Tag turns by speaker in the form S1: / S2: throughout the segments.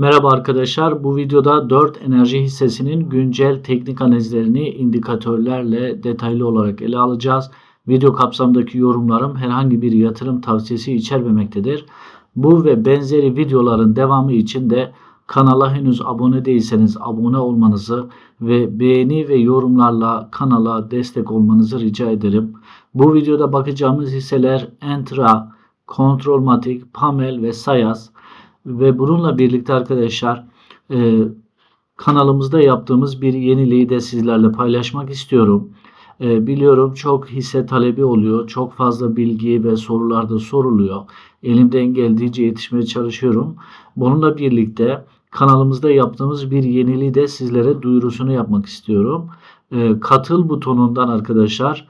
S1: Merhaba arkadaşlar. Bu videoda 4 enerji hissesinin güncel teknik analizlerini indikatörlerle detaylı olarak ele alacağız. Video kapsamındaki yorumlarım herhangi bir yatırım tavsiyesi içermemektedir. Bu ve benzeri videoların devamı için de kanala henüz abone değilseniz abone olmanızı ve beğeni ve yorumlarla kanala destek olmanızı rica ederim. Bu videoda bakacağımız hisseler Entra, Kontrolmatik, Pamel ve Sayas ve bununla birlikte arkadaşlar e, kanalımızda yaptığımız bir yeniliği de sizlerle paylaşmak istiyorum. E, biliyorum çok hisse talebi oluyor. Çok fazla bilgi ve sorular da soruluyor. Elimden geldiğince yetişmeye çalışıyorum. Bununla birlikte kanalımızda yaptığımız bir yeniliği de sizlere duyurusunu yapmak istiyorum. E, katıl butonundan arkadaşlar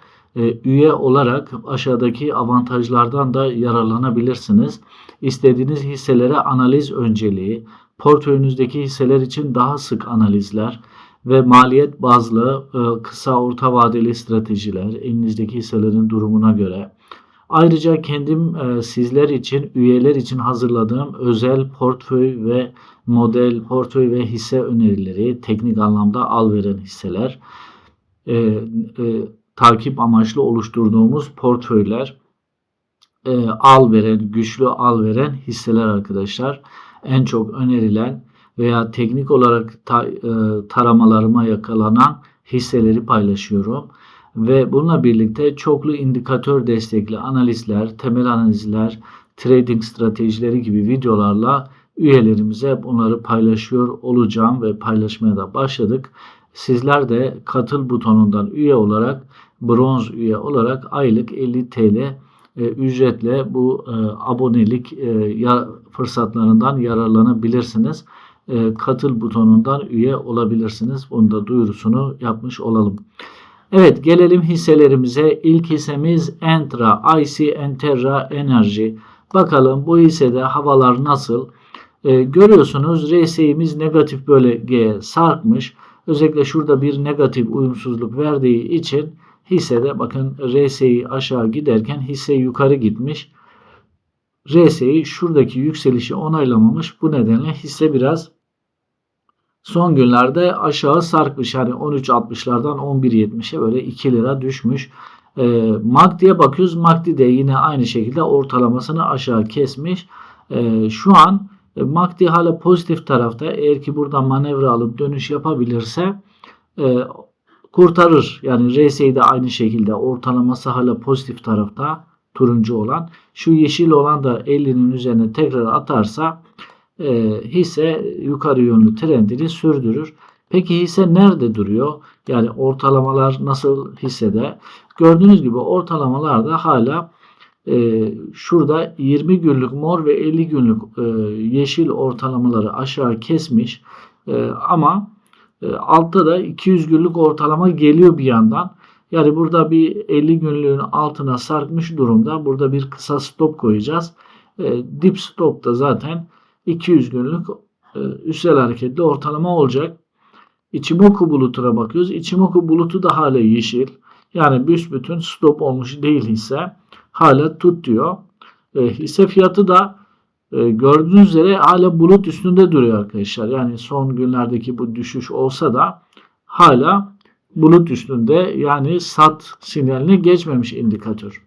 S1: üye olarak aşağıdaki avantajlardan da yararlanabilirsiniz. İstediğiniz hisselere analiz önceliği, portföyünüzdeki hisseler için daha sık analizler ve maliyet bazlı e, kısa orta vadeli stratejiler elinizdeki hisselerin durumuna göre. Ayrıca kendim e, sizler için, üyeler için hazırladığım özel portföy ve model, portföy ve hisse önerileri, teknik anlamda al veren hisseler, e, e, takip amaçlı oluşturduğumuz portföyler, e, al veren, güçlü al veren hisseler arkadaşlar. En çok önerilen veya teknik olarak ta, e, taramalarıma yakalanan hisseleri paylaşıyorum. Ve bununla birlikte çoklu indikatör destekli analizler, temel analizler, trading stratejileri gibi videolarla üyelerimize bunları paylaşıyor olacağım ve paylaşmaya da başladık. Sizler de katıl butonundan üye olarak, bronz üye olarak aylık 50 TL e, ücretle bu e, abonelik e, ya, fırsatlarından yararlanabilirsiniz. E, katıl butonundan üye olabilirsiniz. Bunu da duyurusunu yapmış olalım. Evet gelelim hisselerimize. İlk hissemiz Entra, IC Enterra Enerji. Bakalım bu hissede havalar nasıl? E, görüyorsunuz RSI'miz negatif bölgeye sarkmış. Özellikle şurada bir negatif uyumsuzluk verdiği için hissede bakın RSI aşağı giderken hisse yukarı gitmiş. RSI şuradaki yükselişi onaylamamış. Bu nedenle hisse biraz son günlerde aşağı sarkmış. Yani 13.60'lardan 11.70'e böyle 2 lira düşmüş. E, MACD'ye bakıyoruz. MACD de yine aynı şekilde ortalamasını aşağı kesmiş. E, şu an e, MACD hala pozitif tarafta. Eğer ki burada manevra alıp dönüş yapabilirse e, kurtarır. Yani RSI de aynı şekilde ortalaması hala pozitif tarafta turuncu olan. Şu yeşil olan da 50'nin üzerine tekrar atarsa e, hisse yukarı yönlü trendini sürdürür. Peki hisse nerede duruyor? Yani ortalamalar nasıl hissede? Gördüğünüz gibi ortalamalarda hala e, şurada 20 günlük mor ve 50 günlük e, yeşil ortalamaları aşağı kesmiş. E, ama altta da 200 günlük ortalama geliyor bir yandan. Yani burada bir 50 günlüğün altına sarkmış durumda. Burada bir kısa stop koyacağız. E, dip stop da zaten 200 günlük e, üstel hareketli ortalama olacak. İçimoku bulutuna bakıyoruz. İçimoku bulutu da hala yeşil. Yani büsbütün stop olmuş değil hisse. Hala tut diyor. E, hisse fiyatı da e, gördüğünüz üzere hala bulut üstünde duruyor arkadaşlar. Yani son günlerdeki bu düşüş olsa da hala bulut üstünde yani sat sinyaline geçmemiş indikatör.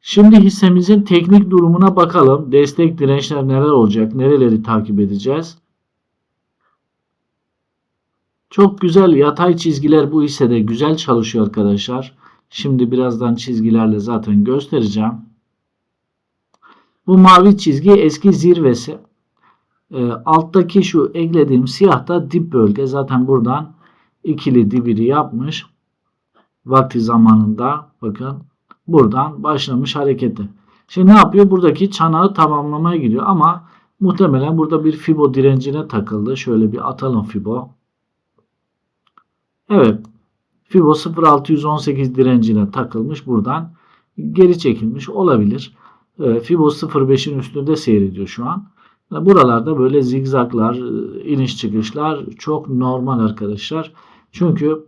S1: Şimdi hissemizin teknik durumuna bakalım. Destek dirençler neler olacak? Nereleri takip edeceğiz? Çok güzel yatay çizgiler bu hissede güzel çalışıyor arkadaşlar. Şimdi birazdan çizgilerle zaten göstereceğim. Bu mavi çizgi eski zirvesi. E, alttaki şu eklediğim siyah da dip bölge. Zaten buradan ikili dibiri yapmış. Vakti zamanında bakın buradan başlamış hareketi. Şimdi ne yapıyor? Buradaki çanağı tamamlamaya gidiyor ama muhtemelen burada bir fibo direncine takıldı. Şöyle bir atalım fibo. Evet. Fibo 0618 direncine takılmış. Buradan geri çekilmiş olabilir. E, Fibo 0.5'in üstünde seyrediyor şu an. Buralarda böyle zigzaglar, e, iniş çıkışlar çok normal arkadaşlar. Çünkü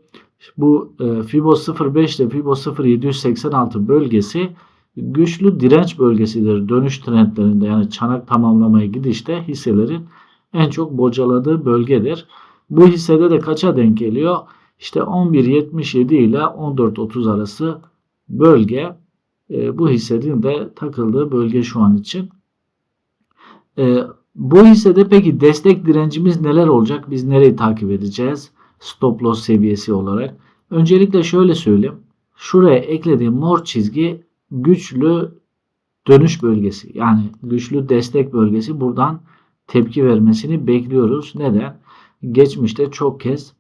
S1: bu e, Fibo 05 ile Fibo 0786 bölgesi güçlü direnç bölgesidir. Dönüş trendlerinde yani çanak tamamlamaya gidişte hisselerin en çok bocaladığı bölgedir. Bu hissede de kaça denk geliyor? İşte 11.77 ile 14.30 arası bölge e, bu hissenin de takıldığı bölge şu an için. E, bu hissede peki destek direncimiz neler olacak? Biz nereyi takip edeceğiz? Stop loss seviyesi olarak. Öncelikle şöyle söyleyeyim. Şuraya eklediğim mor çizgi güçlü dönüş bölgesi. Yani güçlü destek bölgesi. Buradan tepki vermesini bekliyoruz. Neden? Geçmişte çok kez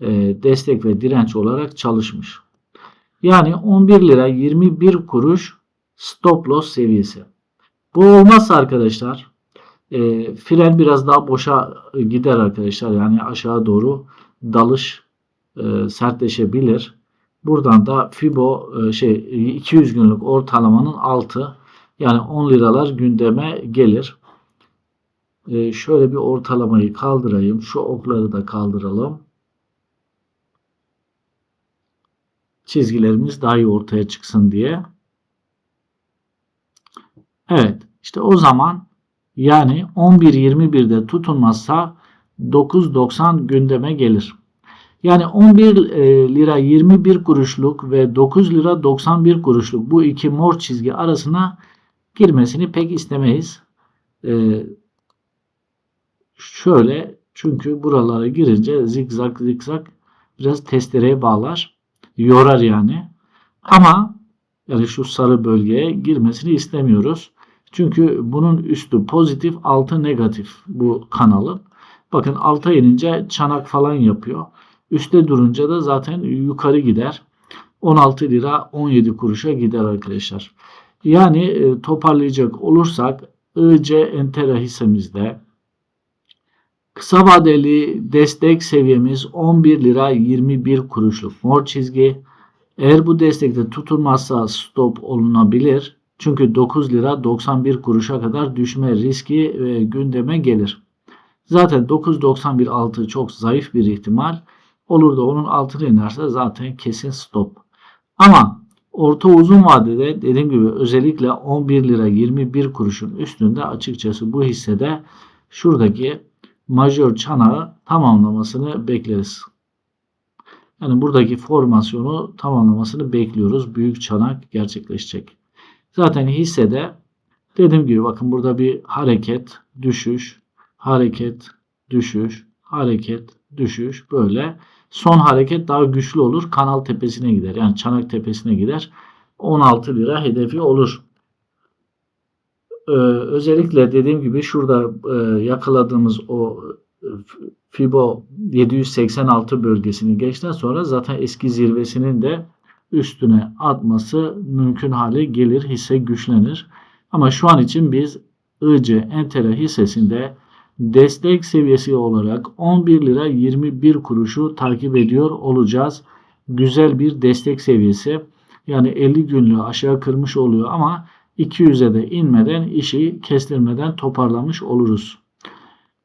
S1: e, destek ve direnç olarak çalışmış. Yani 11 lira 21 kuruş stop loss seviyesi. Bu olmazsa arkadaşlar e, fren biraz daha boşa gider arkadaşlar. Yani aşağı doğru dalış e, sertleşebilir. Buradan da Fibo e, şey 200 günlük ortalamanın altı yani 10 liralar gündeme gelir. E, şöyle bir ortalamayı kaldırayım. Şu okları da kaldıralım. Çizgilerimiz daha iyi ortaya çıksın diye. Evet. işte o zaman yani 11.21'de tutunmazsa 9.90 gündeme gelir. Yani 11 e, lira 21 kuruşluk ve 9 lira 91 kuruşluk bu iki mor çizgi arasına girmesini pek istemeyiz. E, şöyle çünkü buralara girince zikzak zikzak biraz testereye bağlar. Yorar yani. Ama yani şu sarı bölgeye girmesini istemiyoruz. Çünkü bunun üstü pozitif, altı negatif bu kanalın. Bakın alta inince çanak falan yapıyor. Üste durunca da zaten yukarı gider. 16 lira 17 kuruşa gider arkadaşlar. Yani e, toparlayacak olursak IC Entera hissemizde kısa vadeli destek seviyemiz 11 lira 21 kuruşluk mor çizgi. Eğer bu destekte tutulmazsa stop olunabilir. Çünkü 9 lira 91 kuruşa kadar düşme riski e, gündeme gelir. Zaten 9.91 altı çok zayıf bir ihtimal. Olur da onun altına inerse zaten kesin stop. Ama orta uzun vadede dediğim gibi özellikle 11 lira 21 kuruşun üstünde açıkçası bu hissede şuradaki majör çanağı tamamlamasını bekleriz. Yani buradaki formasyonu tamamlamasını bekliyoruz. Büyük çanak gerçekleşecek. Zaten hissede dediğim gibi bakın burada bir hareket, düşüş, hareket, düşüş, hareket, düşüş böyle. Son hareket daha güçlü olur. Kanal tepesine gider. Yani çanak tepesine gider. 16 lira hedefi olur. Ee, özellikle dediğim gibi şurada e, yakaladığımız o e, Fibo 786 bölgesini geçten sonra zaten eski zirvesinin de üstüne atması mümkün hale gelir. Hisse güçlenir. Ama şu an için biz IC Entera hissesinde destek seviyesi olarak 11 lira 21 kuruşu takip ediyor olacağız. Güzel bir destek seviyesi. Yani 50 günlüğü aşağı kırmış oluyor ama 200'e de inmeden işi kestirmeden toparlamış oluruz.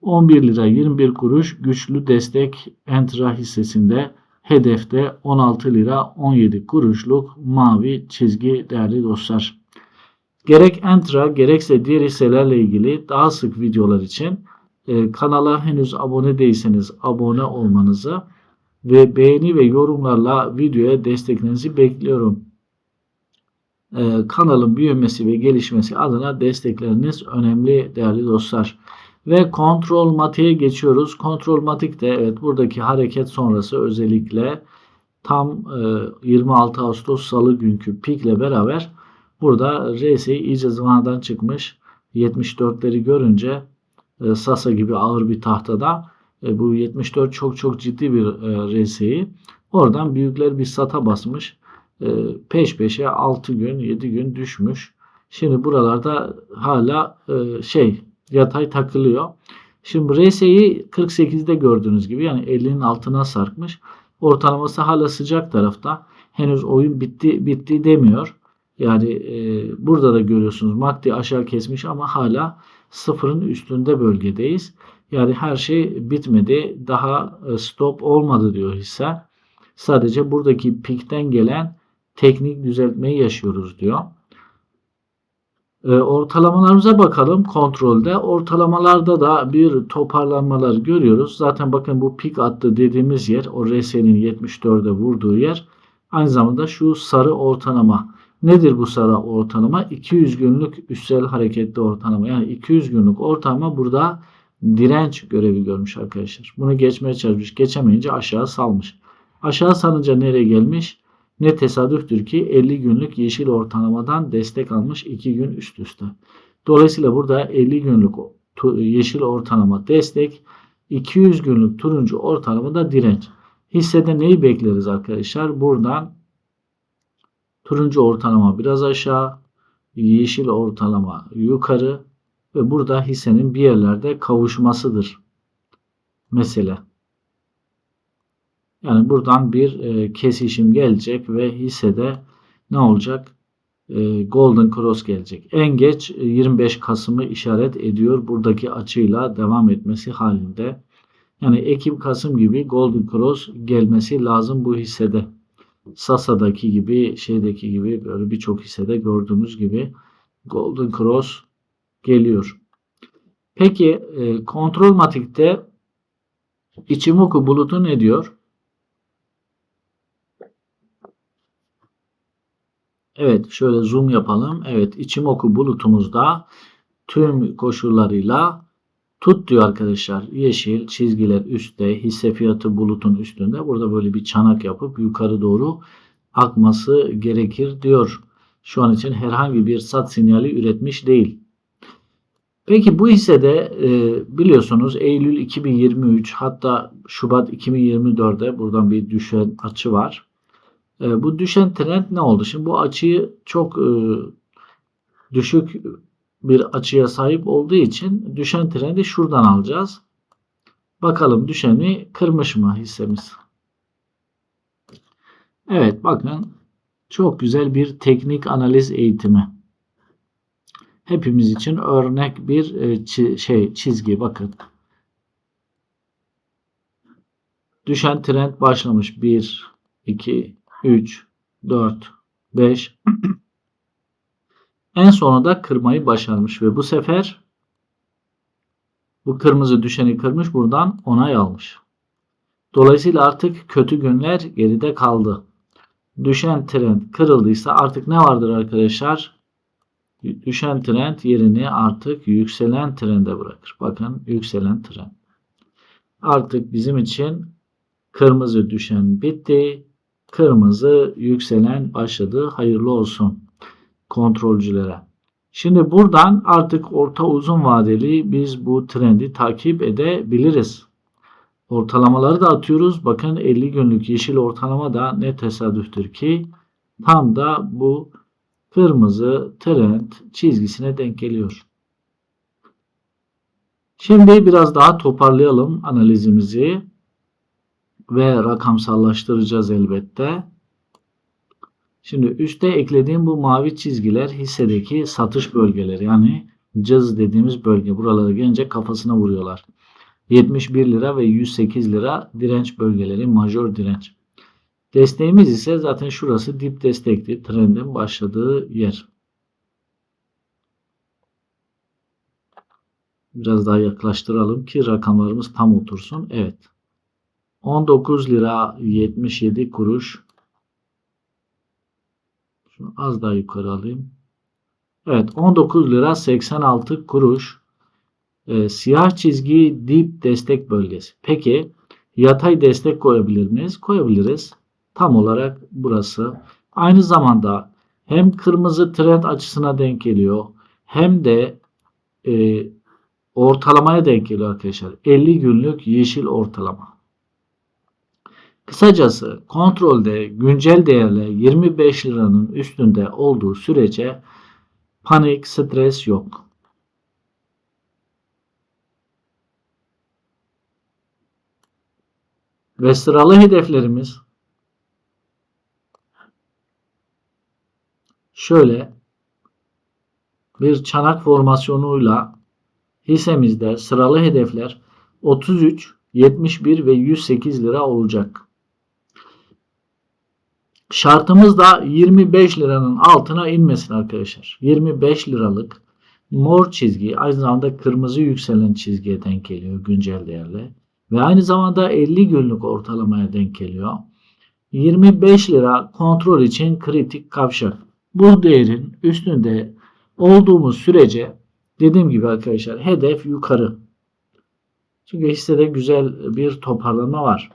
S1: 11 lira 21 kuruş güçlü destek Entra hissesinde hedefte 16 lira 17 kuruşluk mavi çizgi değerli dostlar. Gerek Entra gerekse diğer hisselerle ilgili daha sık videolar için e, kanala henüz abone değilseniz abone olmanızı ve beğeni ve yorumlarla videoya desteklerinizi bekliyorum. E, kanalın büyümesi ve gelişmesi adına destekleriniz önemli değerli dostlar. Ve kontrol matiğe geçiyoruz. Kontrol matikte evet buradaki hareket sonrası özellikle tam e, 26 Ağustos Salı günkü pikle beraber burada RSI iyice zıvanadan çıkmış. 74'leri görünce e, Sasa gibi ağır bir tahtada e, bu 74 çok çok ciddi bir e, RSI. Oradan büyükler bir sata basmış. E, peş peşe 6 gün 7 gün düşmüş. Şimdi buralarda hala e, şey yatay takılıyor. Şimdi RSI'yi 48'de gördüğünüz gibi yani 50'nin altına sarkmış. Ortalaması hala sıcak tarafta. Henüz oyun bitti bitti demiyor. Yani e, burada da görüyorsunuz MACD aşağı kesmiş ama hala sıfırın üstünde bölgedeyiz. Yani her şey bitmedi. Daha e, stop olmadı diyor hisse. Sadece buradaki pikten gelen teknik düzeltmeyi yaşıyoruz diyor. E, ortalamalarımıza bakalım kontrolde. Ortalamalarda da bir toparlanmalar görüyoruz. Zaten bakın bu pik attı dediğimiz yer o RS'nin 74'e vurduğu yer. Aynı zamanda şu sarı ortalama. Nedir bu sarı ortalama? 200 günlük üstsel hareketli ortalama. Yani 200 günlük ortalama burada direnç görevi görmüş arkadaşlar. Bunu geçmeye çalışmış. Geçemeyince aşağı salmış. Aşağı salınca nereye gelmiş? Ne tesadüftür ki 50 günlük yeşil ortalamadan destek almış 2 gün üst üste. Dolayısıyla burada 50 günlük yeşil ortalama destek, 200 günlük turuncu ortalama da direnç. Hissede neyi bekleriz arkadaşlar? Buradan turuncu ortalama biraz aşağı, yeşil ortalama yukarı ve burada hissenin bir yerlerde kavuşmasıdır. Mesela. Yani buradan bir e, kesişim gelecek ve hissede ne olacak? E, Golden Cross gelecek. En geç 25 Kasım'ı işaret ediyor. Buradaki açıyla devam etmesi halinde. Yani Ekim-Kasım gibi Golden Cross gelmesi lazım bu hissede. Sasa'daki gibi, şeydeki gibi böyle birçok hissede gördüğümüz gibi Golden Cross geliyor. Peki e, kontrol matikte Ichimoku bulutu ne diyor? Evet şöyle zoom yapalım. Evet Ichimoku bulutumuzda tüm koşullarıyla tut diyor arkadaşlar. Yeşil çizgiler üstte hisse fiyatı bulutun üstünde. Burada böyle bir çanak yapıp yukarı doğru akması gerekir diyor. Şu an için herhangi bir sat sinyali üretmiş değil. Peki bu hissede e, biliyorsunuz Eylül 2023 hatta Şubat 2024'de buradan bir düşen açı var. E, bu düşen trend ne oldu? Şimdi bu açıyı çok e, düşük bir açıya sahip olduğu için düşen trendi şuradan alacağız. Bakalım düşeni kırmış mı hissemiz? Evet bakın çok güzel bir teknik analiz eğitimi. Hepimiz için örnek bir e, şey çizgi bakın. Düşen trend başlamış. 1, 2, 3, 4, 5. en sonunda kırmayı başarmış ve bu sefer bu kırmızı düşeni kırmış buradan onay almış. Dolayısıyla artık kötü günler geride kaldı. Düşen trend kırıldıysa artık ne vardır arkadaşlar? Düşen trend yerini artık yükselen trende bırakır. Bakın yükselen trend. Artık bizim için kırmızı düşen bitti. Kırmızı yükselen başladı. Hayırlı olsun kontrolcülere. Şimdi buradan artık orta uzun vadeli biz bu trendi takip edebiliriz. Ortalamaları da atıyoruz. Bakın 50 günlük yeşil ortalama da ne tesadüftür ki tam da bu kırmızı trend çizgisine denk geliyor. Şimdi biraz daha toparlayalım analizimizi ve rakamsallaştıracağız elbette. Şimdi üste eklediğim bu mavi çizgiler hissedeki satış bölgeleri yani cız dediğimiz bölge. Buralara gelince kafasına vuruyorlar. 71 lira ve 108 lira direnç bölgeleri, majör direnç. Desteğimiz ise zaten şurası dip destekti. Trendin başladığı yer. Biraz daha yaklaştıralım ki rakamlarımız tam otursun. Evet. 19 lira 77 kuruş. Şunu az daha yukarı alayım. Evet 19 lira 86 kuruş. E, siyah çizgi dip destek bölgesi. Peki yatay destek koyabilir miyiz? Koyabiliriz. Tam olarak burası. Aynı zamanda hem kırmızı trend açısına denk geliyor hem de e, ortalamaya denk geliyor arkadaşlar. 50 günlük yeşil ortalama. Kısacası kontrolde güncel değerle 25 liranın üstünde olduğu sürece panik, stres yok. Ve sıralı hedeflerimiz şöyle bir çanak formasyonuyla hissemizde sıralı hedefler 33, 71 ve 108 lira olacak. Şartımız da 25 liranın altına inmesin arkadaşlar. 25 liralık mor çizgi aynı zamanda kırmızı yükselen çizgiye denk geliyor güncel değerle. Ve aynı zamanda 50 günlük ortalamaya denk geliyor. 25 lira kontrol için kritik kavşak. Bu değerin üstünde olduğumuz sürece dediğim gibi arkadaşlar hedef yukarı. Çünkü hissede güzel bir toparlama var.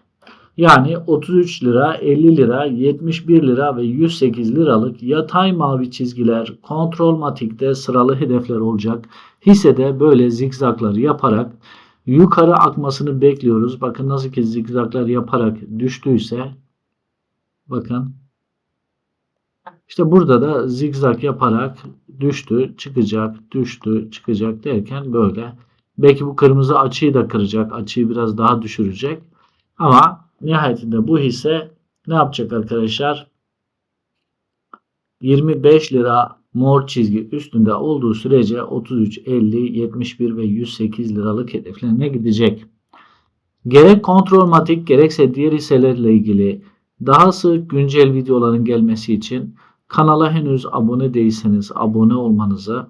S1: Yani 33 lira, 50 lira, 71 lira ve 108 liralık yatay mavi çizgiler kontrol matikte sıralı hedefler olacak. Hissede böyle zikzakları yaparak yukarı akmasını bekliyoruz. Bakın nasıl ki zikzaklar yaparak düştüyse bakın işte burada da zigzag yaparak düştü, çıkacak, düştü, çıkacak derken böyle. Belki bu kırmızı açıyı da kıracak, açıyı biraz daha düşürecek. Ama nihayetinde bu hisse ne yapacak arkadaşlar? 25 lira mor çizgi üstünde olduğu sürece 33, 50, 71 ve 108 liralık hedeflerine gidecek. Gerek kontrolmatik gerekse diğer hisselerle ilgili daha sık güncel videoların gelmesi için kanala henüz abone değilseniz abone olmanızı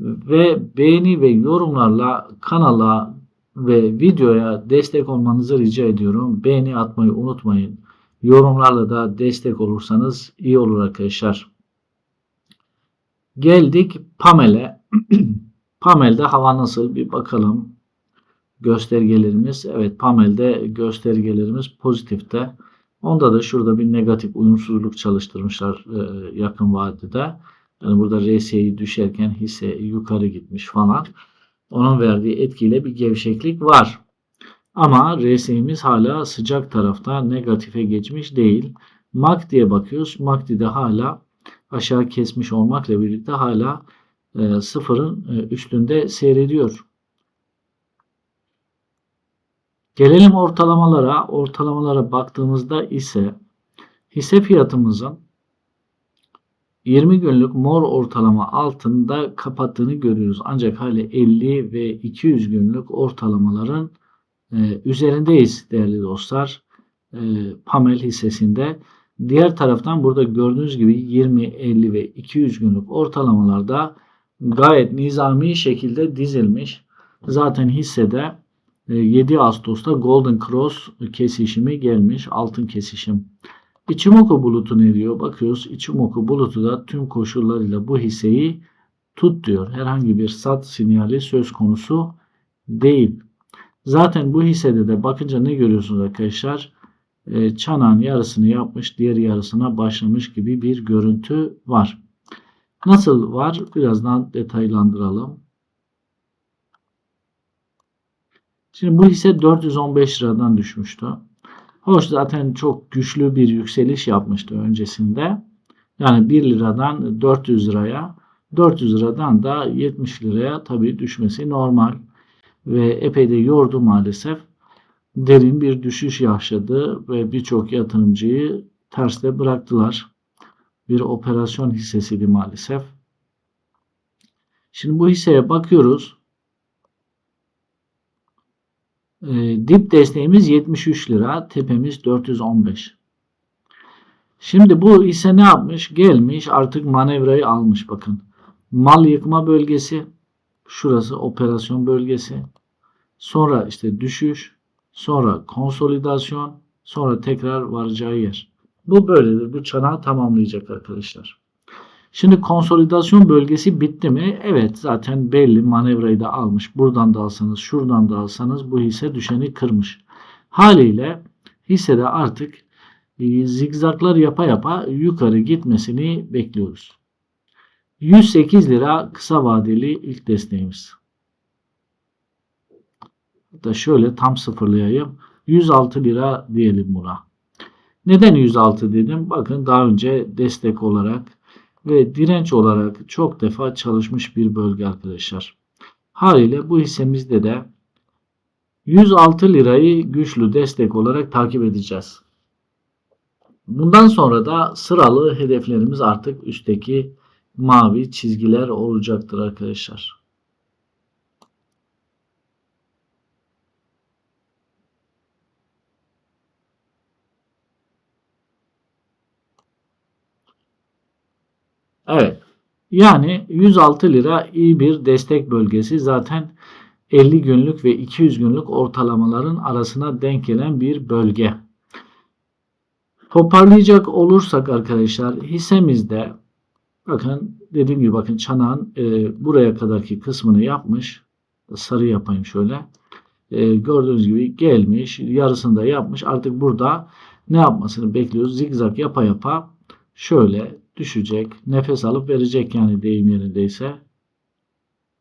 S1: ve beğeni ve yorumlarla kanala ve videoya destek olmanızı rica ediyorum. Beğeni atmayı unutmayın. Yorumlarla da destek olursanız iyi olur arkadaşlar. Geldik Pamel'e. Pamel'de hava nasıl bir bakalım. Göstergelerimiz. Evet Pamel'de göstergelerimiz pozitifte. Onda da şurada bir negatif uyumsuzluk çalıştırmışlar e, yakın vadede. Yani burada RSI düşerken hisse yukarı gitmiş falan. Onun verdiği etkiyle bir gevşeklik var. Ama RSI'miz hala sıcak tarafta negatife geçmiş değil. MACD'ye bakıyoruz. MACD'de hala aşağı kesmiş olmakla birlikte hala e, sıfırın e, üstünde seyrediyor. Gelelim ortalamalara. Ortalamalara baktığımızda ise hisse fiyatımızın 20 günlük mor ortalama altında kapattığını görüyoruz. Ancak hala 50 ve 200 günlük ortalamaların e, üzerindeyiz değerli dostlar. E, Pamel hissesinde. Diğer taraftan burada gördüğünüz gibi 20, 50 ve 200 günlük ortalamalarda gayet nizami şekilde dizilmiş. Zaten hissede 7 Ağustos'ta Golden Cross kesişimi gelmiş. Altın kesişim. İçimoku bulutu ne diyor? Bakıyoruz İçimoku bulutu da tüm koşullarıyla bu hisseyi tut diyor. Herhangi bir sat sinyali söz konusu değil. Zaten bu hissede de bakınca ne görüyorsunuz arkadaşlar? E, çanağın yarısını yapmış, diğer yarısına başlamış gibi bir görüntü var. Nasıl var? Birazdan detaylandıralım. Şimdi bu hisse 415 liradan düşmüştü. Hoş zaten çok güçlü bir yükseliş yapmıştı öncesinde. Yani 1 liradan 400 liraya, 400 liradan da 70 liraya tabii düşmesi normal. Ve epey de yordu maalesef. Derin bir düşüş yaşadı ve birçok yatırımcıyı terste bıraktılar. Bir operasyon hissesiydi maalesef. Şimdi bu hisseye bakıyoruz. E, dip desteğimiz 73 lira. Tepemiz 415. Şimdi bu ise ne yapmış? Gelmiş artık manevrayı almış bakın. Mal yıkma bölgesi. Şurası operasyon bölgesi. Sonra işte düşüş. Sonra konsolidasyon. Sonra tekrar varacağı yer. Bu böyledir. Bu çanağı tamamlayacak arkadaşlar. Şimdi konsolidasyon bölgesi bitti mi? Evet zaten belli manevrayı da almış. Buradan da alsanız şuradan da alsanız bu hisse düşeni kırmış. Haliyle hissede artık e, zigzaklar yapa yapa yukarı gitmesini bekliyoruz. 108 lira kısa vadeli ilk desteğimiz. Hatta şöyle tam sıfırlayayım. 106 lira diyelim buna. Neden 106 dedim? Bakın daha önce destek olarak ve direnç olarak çok defa çalışmış bir bölge arkadaşlar. Haliyle bu hissemizde de 106 lirayı güçlü destek olarak takip edeceğiz. Bundan sonra da sıralı hedeflerimiz artık üstteki mavi çizgiler olacaktır arkadaşlar. Evet. Yani 106 lira iyi bir destek bölgesi. Zaten 50 günlük ve 200 günlük ortalamaların arasına denk gelen bir bölge. Toparlayacak olursak arkadaşlar hissemizde bakın dediğim gibi bakın çanağın e, buraya kadarki kısmını yapmış. Sarı yapayım şöyle. E, gördüğünüz gibi gelmiş. Yarısını da yapmış. Artık burada ne yapmasını bekliyoruz? Zigzag yapa yapa şöyle düşecek. Nefes alıp verecek yani deyim yerindeyse.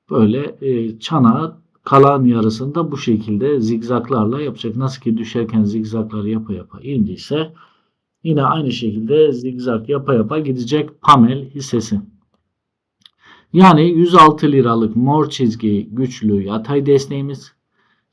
S1: Böyle e, çanağı kalan yarısında bu şekilde zigzaklarla yapacak. Nasıl ki düşerken zigzakları yapa yapa indiyse yine aynı şekilde zigzag yapa yapa gidecek Pamel hissesi. Yani 106 liralık mor çizgi güçlü yatay desteğimiz.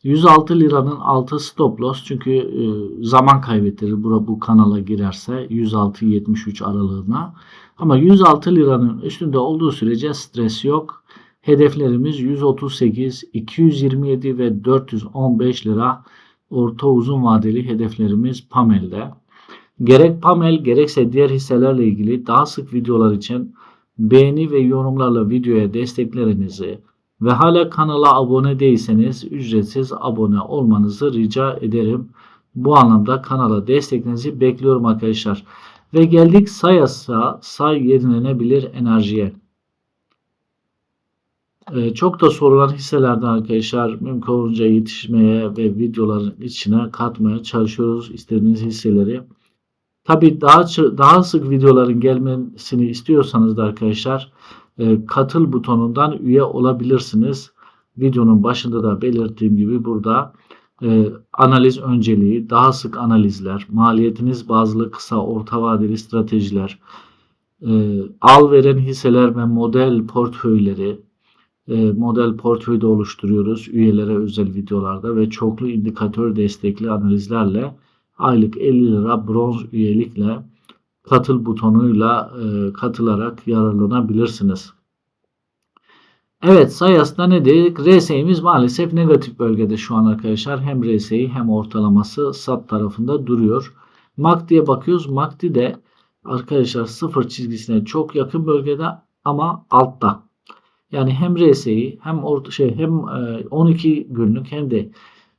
S1: 106 liranın altı stop loss çünkü e, zaman kaybettirir bura bu kanala girerse 106-73 aralığına. Ama 106 liranın üstünde olduğu sürece stres yok. Hedeflerimiz 138, 227 ve 415 lira orta uzun vadeli hedeflerimiz Pamel'de. Gerek Pamel gerekse diğer hisselerle ilgili daha sık videolar için beğeni ve yorumlarla videoya desteklerinizi ve hala kanala abone değilseniz ücretsiz abone olmanızı rica ederim. Bu anlamda kanala desteklerinizi bekliyorum arkadaşlar. Ve geldik sayasa say yenilenebilir enerjiye. Ee, çok da sorulan hisselerden arkadaşlar mümkün olunca yetişmeye ve videoların içine katmaya çalışıyoruz istediğiniz hisseleri. Tabi daha daha sık videoların gelmesini istiyorsanız da arkadaşlar e, katıl butonundan üye olabilirsiniz. Videonun başında da belirttiğim gibi burada e, analiz önceliği, daha sık analizler, maliyetiniz bazlı kısa orta vadeli stratejiler, e, al veren hisseler ve model portföyleri, e, model portföyde oluşturuyoruz üyelere özel videolarda ve çoklu indikatör destekli analizlerle aylık 50 lira bronz üyelikle katıl butonuyla e, katılarak yararlanabilirsiniz. Evet Sayas'ta ne dedik? RSI'miz maalesef negatif bölgede şu an arkadaşlar. Hem RSI hem ortalaması SAT tarafında duruyor. MACD'ye bakıyoruz. MACD de arkadaşlar sıfır çizgisine çok yakın bölgede ama altta. Yani hem RSI hem orta şey hem 12 e, günlük hem de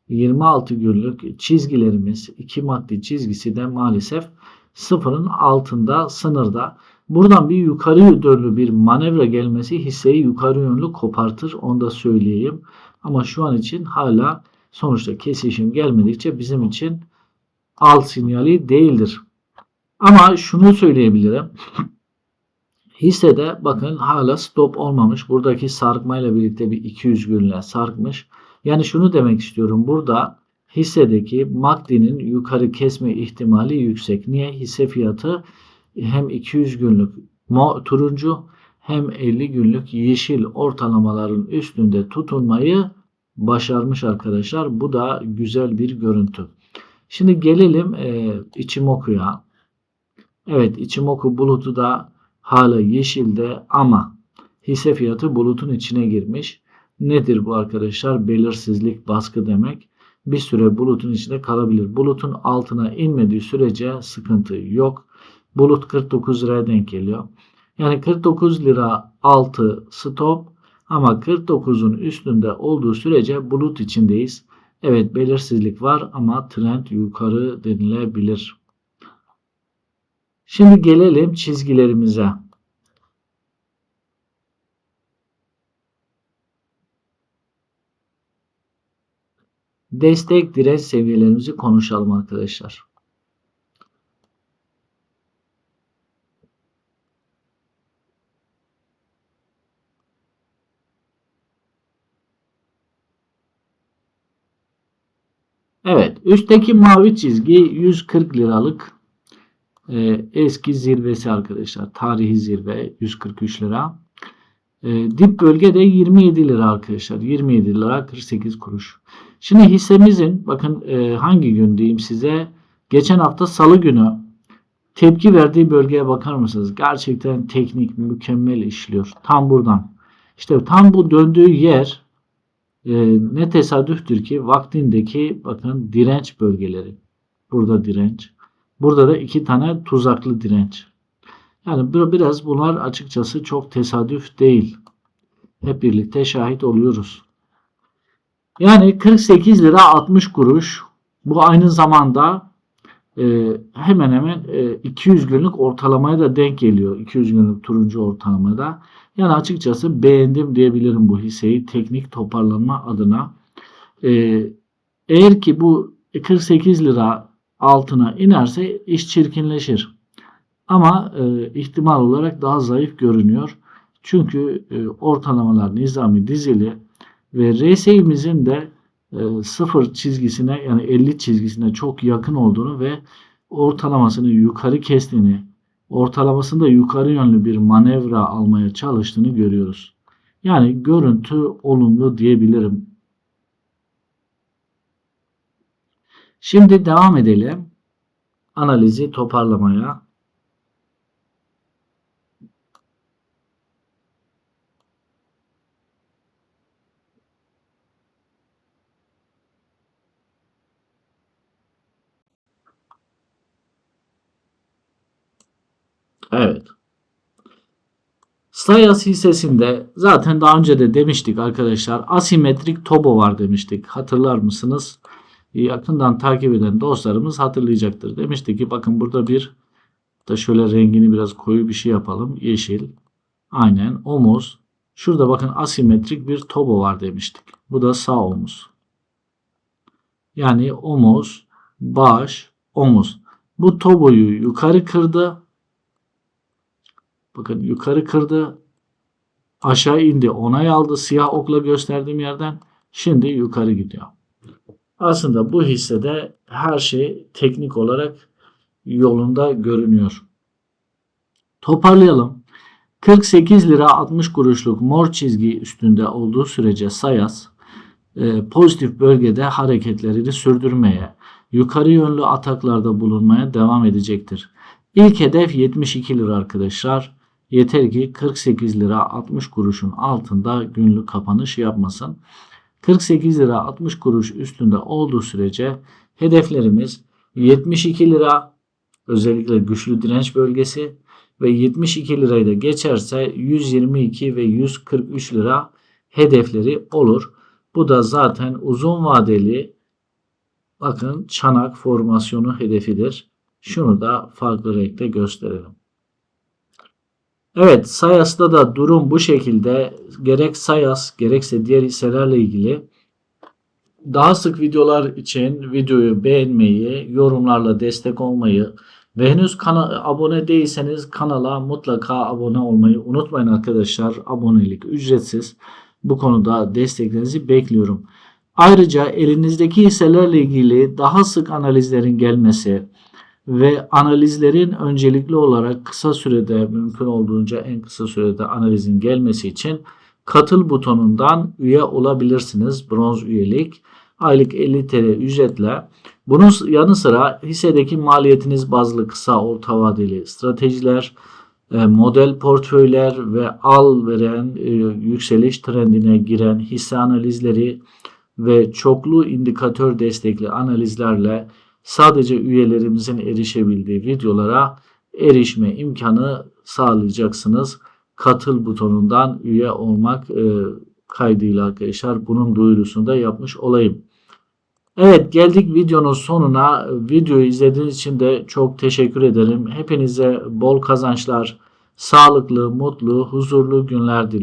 S1: 26 günlük çizgilerimiz iki maddi çizgisi de maalesef sıfırın altında sınırda. Buradan bir yukarı yönlü bir manevra gelmesi hisseyi yukarı yönlü kopartır. Onu da söyleyeyim. Ama şu an için hala sonuçta kesişim gelmedikçe bizim için alt sinyali değildir. Ama şunu söyleyebilirim. Hissede bakın hala stop olmamış. Buradaki sarkmayla birlikte bir 200 günle sarkmış. Yani şunu demek istiyorum. Burada hissedeki MACD'nin yukarı kesme ihtimali yüksek. Niye? Hisse fiyatı hem 200 günlük turuncu hem 50 günlük yeşil ortalamaların üstünde tutunmayı başarmış arkadaşlar. Bu da güzel bir görüntü. Şimdi gelelim e, Ichimoku'ya. Evet Ichimoku bulutu da hala yeşilde ama hisse fiyatı bulutun içine girmiş. Nedir bu arkadaşlar? Belirsizlik, baskı demek. Bir süre bulutun içinde kalabilir. Bulutun altına inmediği sürece sıkıntı yok. Bulut 49 liraya denk geliyor. Yani 49 lira altı stop ama 49'un üstünde olduğu sürece bulut içindeyiz. Evet belirsizlik var ama trend yukarı denilebilir. Şimdi gelelim çizgilerimize. Destek direnç seviyelerimizi konuşalım arkadaşlar. Evet. Üstteki mavi çizgi 140 liralık e, eski zirvesi arkadaşlar. Tarihi zirve 143 lira. E, dip bölge de 27 lira arkadaşlar. 27 lira 48 kuruş. Şimdi hissemizin bakın e, hangi gün diyeyim size. Geçen hafta salı günü tepki verdiği bölgeye bakar mısınız? Gerçekten teknik mükemmel işliyor. Tam buradan. İşte tam bu döndüğü yer e, ne tesadüftür ki vaktindeki bakın direnç bölgeleri. Burada direnç. Burada da iki tane tuzaklı direnç. Yani bir- biraz bunlar açıkçası çok tesadüf değil. Hep birlikte şahit oluyoruz. Yani 48 lira 60 kuruş. Bu aynı zamanda e, hemen hemen e, 200 günlük ortalamaya da denk geliyor. 200 günlük turuncu ortalamada. Yani açıkçası beğendim diyebilirim bu hisseyi teknik toparlanma adına. E, eğer ki bu 48 lira altına inerse iş çirkinleşir. Ama e, ihtimal olarak daha zayıf görünüyor. Çünkü e, ortalamalar nizami dizili ve RSI'mizin de e, sıfır çizgisine yani 50 çizgisine çok yakın olduğunu ve ortalamasını yukarı kestiğini, ortalamasında yukarı yönlü bir manevra almaya çalıştığını görüyoruz. Yani görüntü olumlu diyebilirim. Şimdi devam edelim analizi toparlamaya. Evet. Sayas hissesinde zaten daha önce de demiştik arkadaşlar asimetrik tobo var demiştik. Hatırlar mısınız? Yakından takip eden dostlarımız hatırlayacaktır. Demiştik ki bakın burada bir da şöyle rengini biraz koyu bir şey yapalım. Yeşil. Aynen omuz. Şurada bakın asimetrik bir tobo var demiştik. Bu da sağ omuz. Yani omuz, baş, omuz. Bu toboyu yukarı kırdı. Bakın yukarı kırdı. Aşağı indi. Onay aldı. Siyah okla gösterdiğim yerden. Şimdi yukarı gidiyor. Aslında bu hissede her şey teknik olarak yolunda görünüyor. Toparlayalım. 48 lira 60 kuruşluk mor çizgi üstünde olduğu sürece Sayas e, pozitif bölgede hareketlerini sürdürmeye, yukarı yönlü ataklarda bulunmaya devam edecektir. İlk hedef 72 lira arkadaşlar. Yeter ki 48 lira 60 kuruşun altında günlük kapanış yapmasın. 48 lira 60 kuruş üstünde olduğu sürece hedeflerimiz 72 lira özellikle güçlü direnç bölgesi ve 72 lirayı da geçerse 122 ve 143 lira hedefleri olur. Bu da zaten uzun vadeli bakın çanak formasyonu hedefidir. Şunu da farklı renkte gösterelim. Evet Sayas'ta da durum bu şekilde. Gerek Sayas gerekse diğer hisselerle ilgili daha sık videolar için videoyu beğenmeyi, yorumlarla destek olmayı ve henüz kana abone değilseniz kanala mutlaka abone olmayı unutmayın arkadaşlar. Abonelik ücretsiz. Bu konuda desteklerinizi bekliyorum. Ayrıca elinizdeki hisselerle ilgili daha sık analizlerin gelmesi, ve analizlerin öncelikli olarak kısa sürede mümkün olduğunca en kısa sürede analizin gelmesi için katıl butonundan üye olabilirsiniz. Bronz üyelik aylık 50 TL ücretle. Bunun yanı sıra hissedeki maliyetiniz bazlı kısa orta vadeli stratejiler, e, model portföyler ve al veren e, yükseliş trendine giren hisse analizleri ve çoklu indikatör destekli analizlerle sadece üyelerimizin erişebildiği videolara erişme imkanı sağlayacaksınız. Katıl butonundan üye olmak e, kaydıyla arkadaşlar bunun duyurusunu da yapmış olayım. Evet geldik videonun sonuna. Videoyu izlediğiniz için de çok teşekkür ederim. Hepinize bol kazançlar, sağlıklı, mutlu, huzurlu günler diliyorum.